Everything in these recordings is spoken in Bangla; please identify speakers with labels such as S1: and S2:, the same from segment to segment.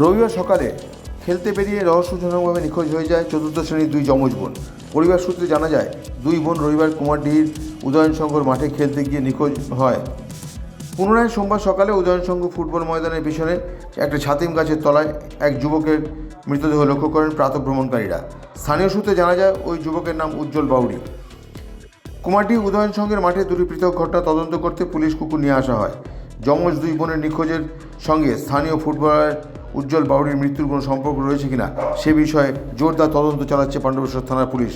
S1: রবিবার সকালে খেলতে বেরিয়ে রহস্যজনকভাবে নিখোঁজ হয়ে যায় চতুর্থ শ্রেণির দুই যমজ বোন। পরিবার সূত্রে জানা যায়, দুই বোন রবিবার কুমারডিহির উদয়নসংঘর মাঠে খেলতে গিয়ে নিখোঁজ হয়। পুনরায় সোমবার সকালে উদয়নসংঘ ফুটবল ময়দানের পিছনে একটা ছাতিম গাছের তলায় এক যুবকের মৃতদেহ লক্ষ্য করেন প্রাতভ্রমণকারীরা স্থানীয় সূত্রে জানা যায়, ওই যুবকের নাম উজ্জ্বল বাউরি কুমারটি উদয়ন সংঘের মাঠে দুটি পৃথক ঘটনা তদন্ত করতে পুলিশ কুকুর নিয়ে আসা হয়। যমজ দুই বোনের নিখোঁজের সঙ্গে স্থানীয় ফুটবলার উজ্জ্বল বাউরির মৃত্যুর কোনো সম্পর্ক রয়েছে কিনা সে বিষয়ে জোরদার তদন্ত চালাচ্ছে পাণ্ডবেশ্বর থানার police.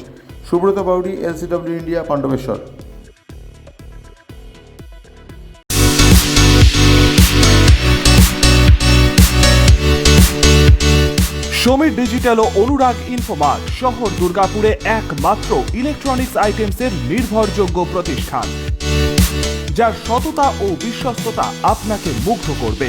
S1: Subrata Bauri LCW India Pandabeswar.
S2: Samir digital ও অনুরাগ ইনফোমার্ট শহর দুর্গাপুরে একমাত্র ইলেকট্রনিক্স আইটেমসের নির্ভরযোগ্য প্রতিষ্ঠান, যার সততা ও বিশ্বস্ততা আপনাকে মুগ্ধ করবে।